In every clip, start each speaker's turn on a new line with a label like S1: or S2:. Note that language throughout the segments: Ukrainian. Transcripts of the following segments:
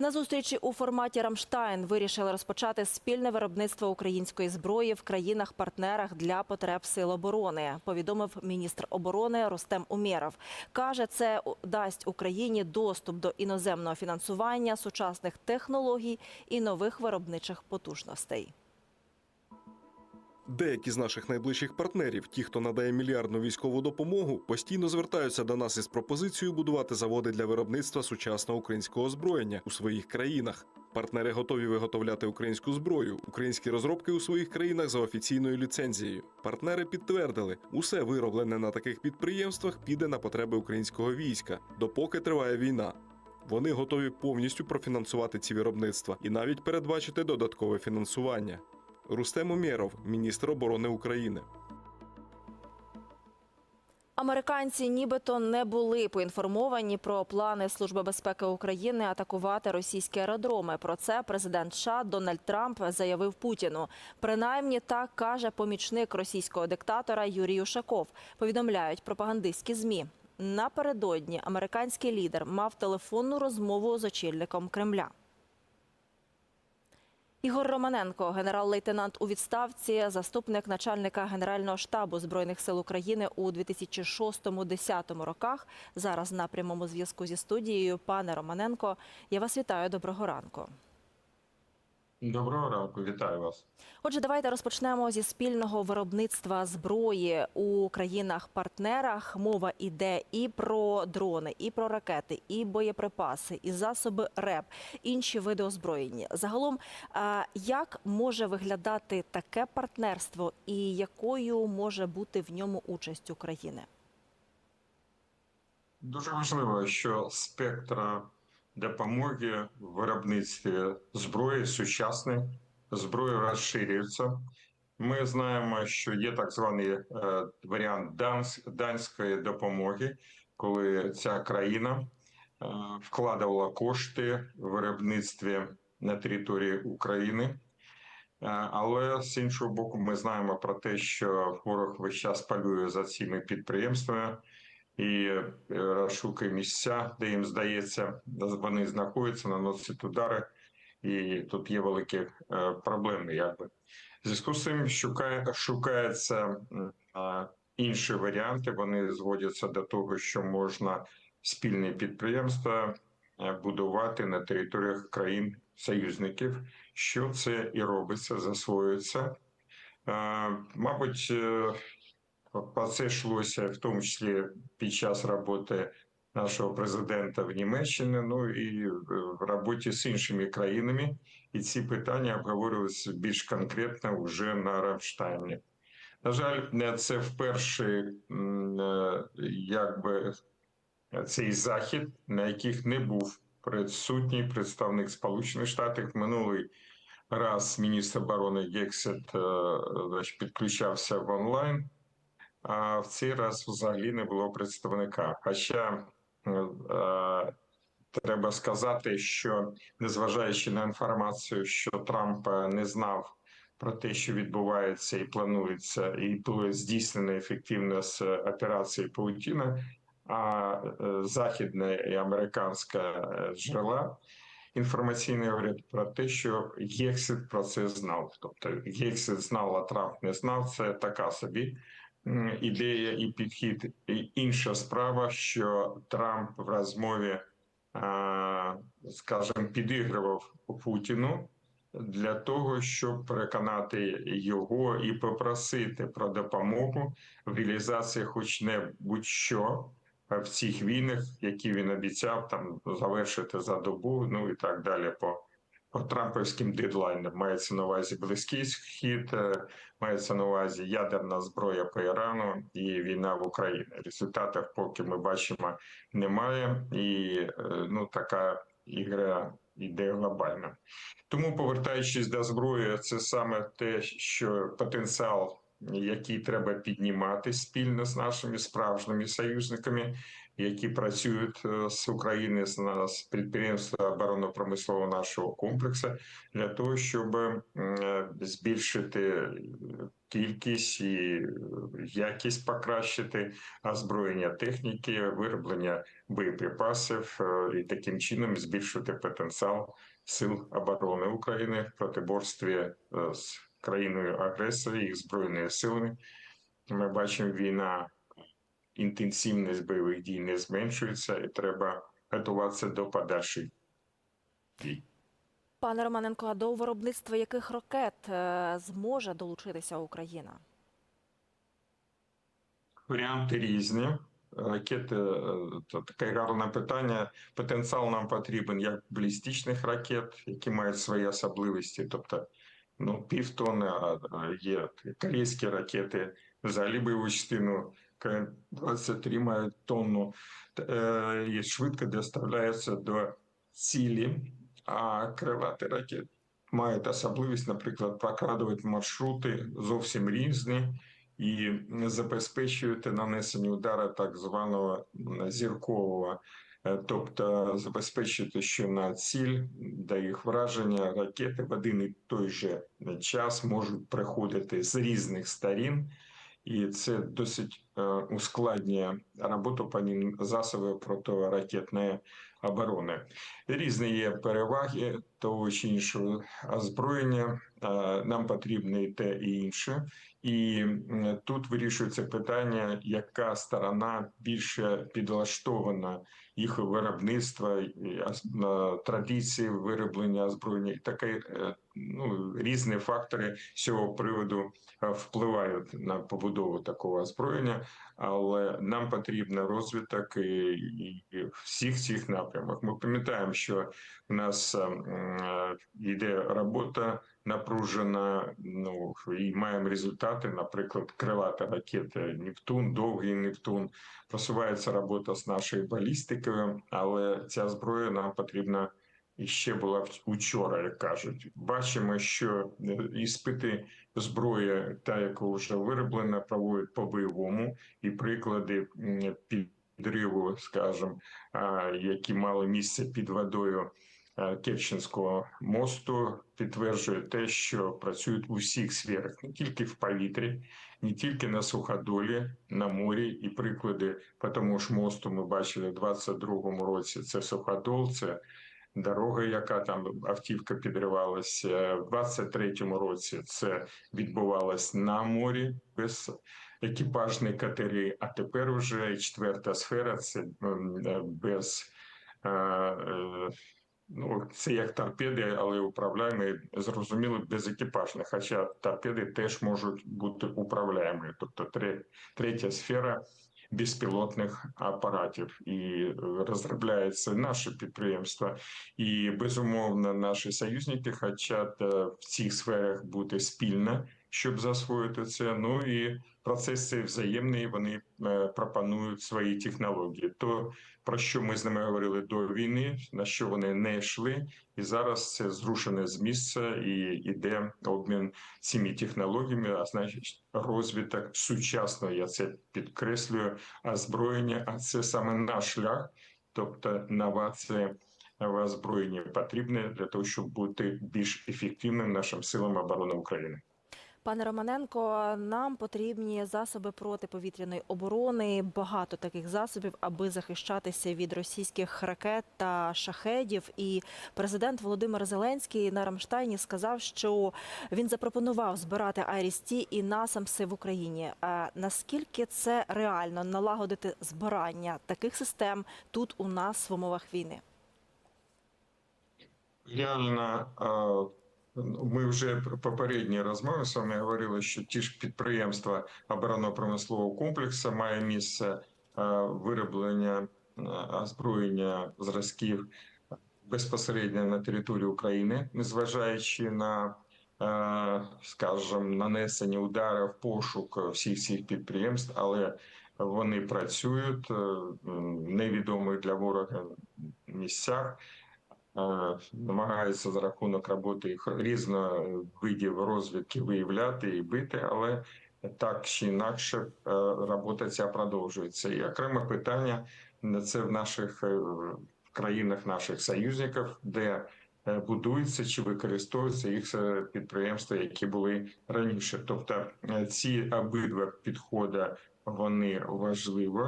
S1: На зустрічі у форматі Рамштайн вирішили розпочати спільне виробництво української зброї в країнах-партнерах для потреб сил оборони. Повідомив міністр оборони Рустем Умєров. каже, це дасть Україні доступ до іноземного фінансування, сучасних технологій і нових виробничих потужностей.
S2: Деякі з наших найближчих партнерів, ті, хто надає мільярдну військову допомогу, постійно звертаються до нас із пропозицією будувати заводи для виробництва сучасного українського озброєння у своїх країнах. Партнери готові виготовляти українську зброю, українські розробки у своїх країнах за офіційною ліцензією. Партнери підтвердили, усе вироблене на таких підприємствах піде на потреби українського війська, допоки триває війна. Вони готові повністю профінансувати ці виробництва і навіть передбачити додаткове фінансування. Рустем Умєров, міністр оборони України.
S1: Американці нібито не були поінформовані про плани Служби безпеки України атакувати російські аеродроми. Про це президент США Дональд Трамп заявив Путіну. Принаймні так каже помічник російського диктатора Юрій Ушаков. Повідомляють пропагандистські змі. Напередодні американський лідер мав телефонну розмову з очільником Кремля. Ігор Романенко, генерал-лейтенант у відставці, заступник начальника Генерального штабу збройних сил України у 2006-2010 роках. Зараз на прямому зв'язку зі студією. Пане Романенко, я вас вітаю. Доброго ранку.
S3: Доброго ранку, вітаю вас.
S1: Отже, давайте розпочнемо зі спільного виробництва зброї у країнах-партнерах. Мова іде і про дрони, і про ракети, і боєприпаси, і засоби РЕП, інші види озброєння. Загалом, як може виглядати таке партнерство, і якою може бути в ньому участь України?
S3: Дуже важливо, що спектра допомоги в виробництві зброї сучасної зброї розширюється. Ми знаємо, що є так званий е, варіант данської допомоги, коли ця країна е, вкладала кошти в виробництві на території України. Е, Але з іншого боку, ми знаємо про те, що ворог весь час полює за цими підприємствами і е, розшукує місця, де їм здається, вони знаходяться, наносять удари, і тут є великі е, проблеми. Якби зв'язку з цим шукає, шукаються інші варіанти. Вони зводяться до того, що можна спільні підприємства е, будувати на територіях країн союзників. Що це і робиться, засвоюється. Мабуть, про це йшлося в тому числі під час роботи нашого президента в Німеччині, ну і в роботі з іншими країнами. І ці питання обговорювалися більш конкретно вже на Рамштайні. На жаль, це вперше е, якби цей захід, на яких не був присутній представник Сполучених Штатів минулий раз міністр оборони Гексет е, підключався в онлайн. А в цей раз взагалі не було представника. Хоча е, е, треба сказати, що незважаючи на інформацію, що Трамп е, не знав про те, що відбувається і планується, і було здійснено ефективно з операції Паутіна, а е, західна і американська е, джерела інформаційні говорять про те, що Гексит про це знав. Тобто Гексит знав, а Трамп не знав. Це така собі ідея і підхід. І інша справа, що Трамп в розмові, а, скажімо, підігрував Путіну для того, щоб переконати його і попросити про допомогу в реалізації, хоч не будь-що в цих війнах, які він обіцяв там завершити за добу, ну і так далі. по по трампівським дедлайнам мається на увазі близький схід, е, мається на увазі ядерна зброя по Ірану і війна в Україні. Результатів поки ми бачимо немає, і е, ну така ігра йде глобальна. Тому, повертаючись до зброї, це саме те, що потенціал, який треба піднімати спільно з нашими справжніми союзниками, які працюють е, з України з нас підприємства оборонно-промислового нашого комплексу для того, щоб е, збільшити кількість і е, якість покращити озброєння техніки, вироблення боєприпасів е, і таким чином збільшити потенціал сил оборони України в протиборстві е, з країною агресором, їх збройними силами. Ми бачимо, війна, інтенсивність бойових дій не зменшується, і треба готуватися до подальших дій.
S1: Пане Романенко, а до виробництва яких ракет е, зможе долучитися Україна?
S3: Варіанти різні. Ракети це таке гарне питання. Потенціал нам потрібен як балістичних ракет, які мають свої особливості. Тобто, ну, а є корейські ракети, взагалі бойову частину К-23 мають тонну і швидко доставляються до цілі, а крилаті ракети мають особливість, наприклад, прокладувати маршрути зовсім різні і забезпечуєте нанесення удара так званого зіркового, Е, тобто забезпечити, що на ціль до їх враження ракети в один і той же час можуть приходити з різних сторін. І це досить е, ускладнює роботу по ним засобів протиракетної оборони. Різні є переваги того чи іншого озброєння. Нам потрібно і те, і інше. І тут вирішується питання, яка сторона більше підлаштована їх виробництва, традиції вироблення озброєння. І таке е, ну, різні фактори з цього приводу е, впливають на побудову такого озброєння, але нам потрібен розвиток і, і всіх цих напрямок. Ми пам'ятаємо, що у нас йде робота напружена, ну і маємо результати, наприклад, крилата ракета Нептун, довгий Нептун. Просувається робота з нашою балістикою, але ця зброя нам потрібна ще була в- учора, як кажуть. Бачимо, що е, іспити зброї, та яка вже вироблена, проводять по бойовому, і приклади підриву, скажімо, які мали місце під водою Керченського мосту, підтверджує те, що працюють у всіх сферах, не тільки в повітрі, не тільки на суходолі, на морі, і приклади по тому ж мосту ми бачили в 22-му році. Це суходол, це дорога, яка там автівка підривалася. В 23-му році це відбувалось на морі без екіпажних катерів. А тепер вже четверта сфера це е, без. Ну, це як торпеди, але управляємо, зрозуміло, без екіпажних. Хоча торпеди теж можуть бути управляємі. Тобто третя сфера безпілотних апаратів і е, розробляється наше підприємство. І безумовно, наші союзники хочуть е, в цих сферах бути спільно, щоб засвоїти це. Ну і процес цей взаємний. Вони е, пропонують свої технології. То про що ми з ними говорили до війни, на що вони не йшли, і зараз це зрушене з місця і йде обмін цими технологіями, а значить розвиток сучасного, я це підкреслюю, озброєння, а це саме наш шлях, тобто новація в озброєнні потрібне для того, щоб бути більш ефективним нашим силам оборони України.
S1: Пане Романенко, нам потрібні засоби протиповітряної оборони, багато таких засобів, аби захищатися від російських ракет та шахедів. І президент Володимир Зеленський на Рамштайні сказав, що він запропонував збирати Айріс-Ті і насамси в Україні. А наскільки це реально налагодити збирання таких систем тут у нас в умовах війни?
S3: Реально, ми вже в попередній розмові з вами говорили, що ті ж підприємства оборонно-промислового комплексу має місце е, вироблення е, озброєння зразків безпосередньо на території України, незважаючи на, е, скажімо, нанесення ударів, пошук всіх цих підприємств, але вони працюють е, невідомих для ворога місцях намагаються за рахунок роботи їх різних видів розвідки виявляти і бити, але так чи інакше е, робота ця продовжується. І окреме питання це в наших е, країнах наших союзників, де е, будуються чи використовуються їх е, підприємства, які були раніше. Тобто е, ці обидва підходи вони важливі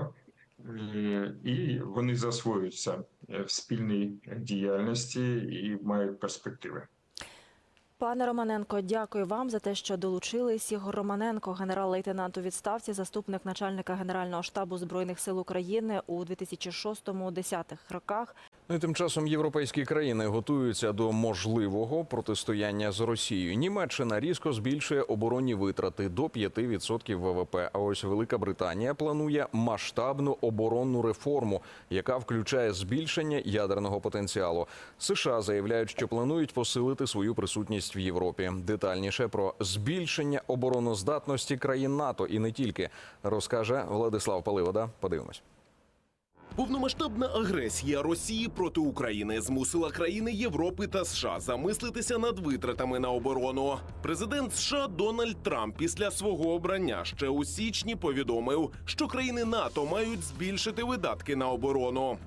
S3: е, і вони засвоюються е, в спільній діяльності і мають перспективи.
S1: Пане Романенко, дякую вам за те, що долучились. Ігор Романенко, генерал-лейтенант у відставці, заступник начальника Генерального штабу збройних сил України у 2006-2010 роках.
S4: Ну тим часом європейські країни готуються до можливого протистояння з Росією. Німеччина різко збільшує оборонні витрати до 5% ВВП. А ось Велика Британія планує масштабну оборонну реформу, яка включає збільшення ядерного потенціалу. США заявляють, що планують посилити свою присутність в Європі. Детальніше про збільшення обороноздатності країн НАТО і не тільки розкаже Владислав Паливода. Подивимось.
S5: Повномасштабна агресія Росії проти України змусила країни Європи та США замислитися над витратами на оборону. Президент США Дональд Трамп після свого обрання ще у січні повідомив, що країни НАТО мають збільшити видатки на оборону.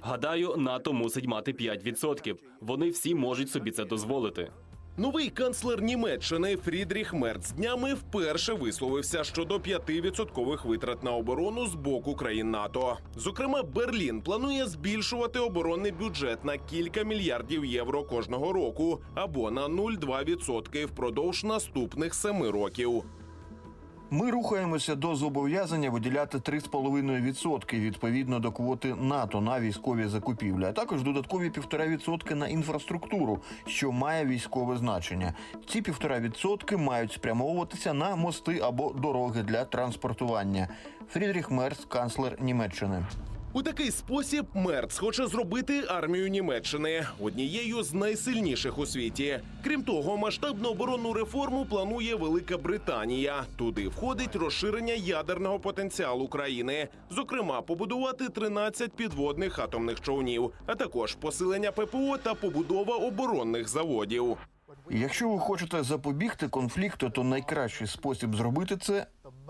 S6: Гадаю, НАТО мусить мати 5%. Вони всі можуть собі це дозволити.
S5: Новий канцлер Німеччини Фрідріх Мерц днями вперше висловився щодо 5-відсоткових витрат на оборону з боку країн НАТО. Зокрема, Берлін планує збільшувати оборонний бюджет на кілька мільярдів євро кожного року або на 0,2% впродовж наступних семи років.
S7: Ми рухаємося до зобов'язання виділяти 3,5% відповідно до квоти НАТО на військові закупівлі, а також додаткові 1,5% на інфраструктуру, що має військове значення. Ці 1,5% мають спрямовуватися на мости або дороги для транспортування. Фрідріх Мерц, канцлер Німеччини.
S5: У такий спосіб Мерц хоче зробити армію Німеччини однією з найсильніших у світі. Крім того, масштабну оборонну реформу планує Велика Британія. Туди входить розширення ядерного потенціалу країни, зокрема, побудувати 13 підводних атомних човнів, а також посилення ППО та побудова оборонних заводів.
S7: Якщо ви хочете запобігти конфлікту, то найкращий спосіб зробити це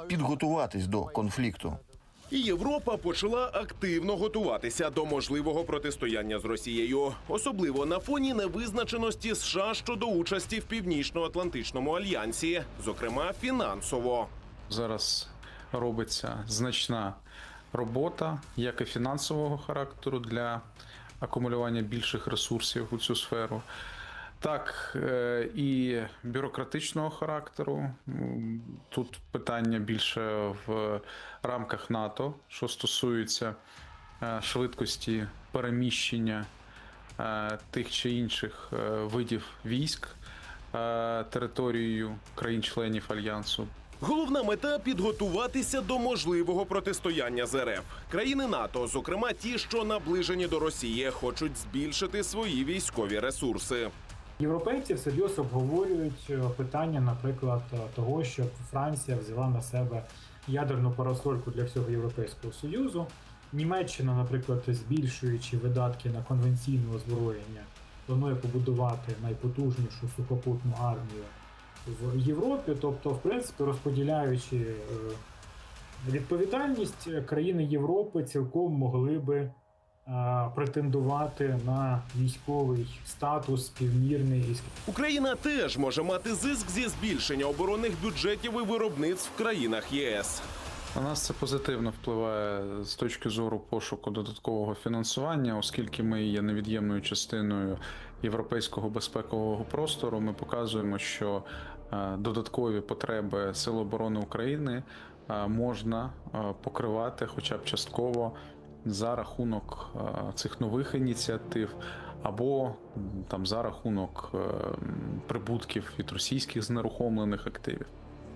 S7: підготуватись до конфлікту.
S5: І Європа почала активно готуватися до можливого протистояння з Росією, особливо на фоні невизначеності США щодо участі в північно-атлантичному альянсі, зокрема фінансово.
S8: Зараз робиться значна робота, як і фінансового характеру для акумулювання більших ресурсів у цю сферу, так е, і бюрократичного характеру. Тут питання більше в рамках НАТО, що стосується е, швидкості переміщення е, тих чи інших видів військ територією країн-членів альянсу.
S5: Головна мета підготуватися до можливого протистояння з РФ. Країни НАТО, зокрема ті, що наближені до Росії, хочуть збільшити свої військові ресурси.
S9: Європейці всерйоз обговорюють е, питання, наприклад, е, того, щоб Франція взяла на себе ядерну парасольку для всього Європейського Союзу. Німеччина, наприклад, збільшуючи видатки на конвенційне озброєння, планує побудувати найпотужнішу сухопутну армію в Європі. Тобто, в принципі, розподіляючи е, відповідальність, країни Європи цілком могли би претендувати на військовий статус співмірний із
S5: Україна теж може мати зиск зі збільшення оборонних бюджетів і виробництв в країнах ЄС.
S8: На нас це позитивно впливає з точки зору пошуку додаткового фінансування, оскільки ми є невід'ємною частиною європейського безпекового простору. Ми показуємо, що е, додаткові потреби Сил оборони України е, можна е, покривати, хоча б частково, за рахунок е, цих нових ініціатив. Або там за рахунок е, прибутків від російських знерухомлених активів.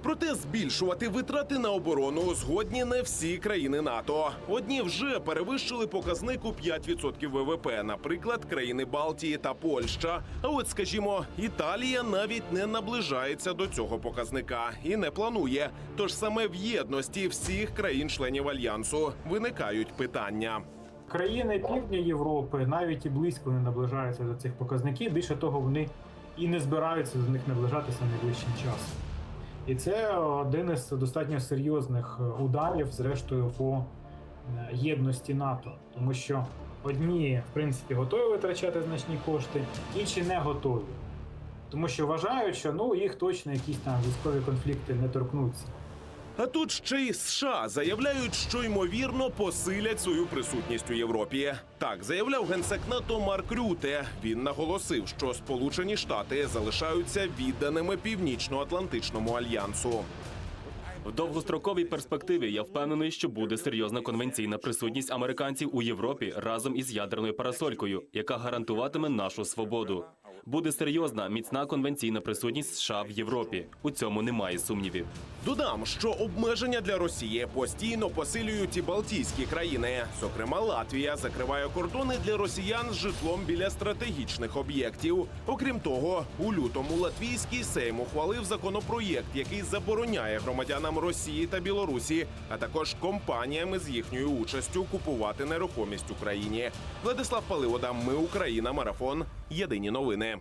S5: Проте збільшувати витрати на оборону згодні не всі країни НАТО. Одні вже перевищили показник у 5% ВВП, наприклад, країни Балтії та Польща. А от, скажімо, Італія навіть не наближається до цього показника і не планує. Тож саме в єдності всіх країн-членів альянсу виникають питання.
S9: країни Півдня Європи навіть і близько не наближаються до цих показників. Більше того, вони і не збираються до них наближатися найближчим часом. І це один із достатньо серйозних е, ударів, зрештою, по е, єдності НАТО, тому що одні, в принципі, готові витрачати значні кошти, інші не готові. Тому що вважають, що ну їх точно якісь там військові конфлікти не торкнуться.
S5: А тут ще й США заявляють, що ймовірно посилять свою присутність у Європі. Так заявляв генсек НАТО Марк Рюте. Він наголосив, що Сполучені Штати залишаються відданими північно-атлантичному альянсу.
S6: В довгостроковій перспективі я впевнений, що буде серйозна конвенційна присутність американців у Європі разом із ядерною парасолькою, яка гарантуватиме нашу свободу. Буде серйозна міцна конвенційна присутність США в Європі. У цьому немає сумнівів.
S5: Додам, що обмеження для Росії постійно посилюють і Балтійські країни. Зокрема, Латвія закриває кордони для росіян з житлом біля стратегічних об'єктів. Окрім того, у лютому латвійський сейм ухвалив законопроєкт, який забороняє громадянам Росії та Білорусі, а також компаніями з їхньою участю купувати нерухомість Україні. Владислав Паливода, ми Україна, марафон. Єдині новини.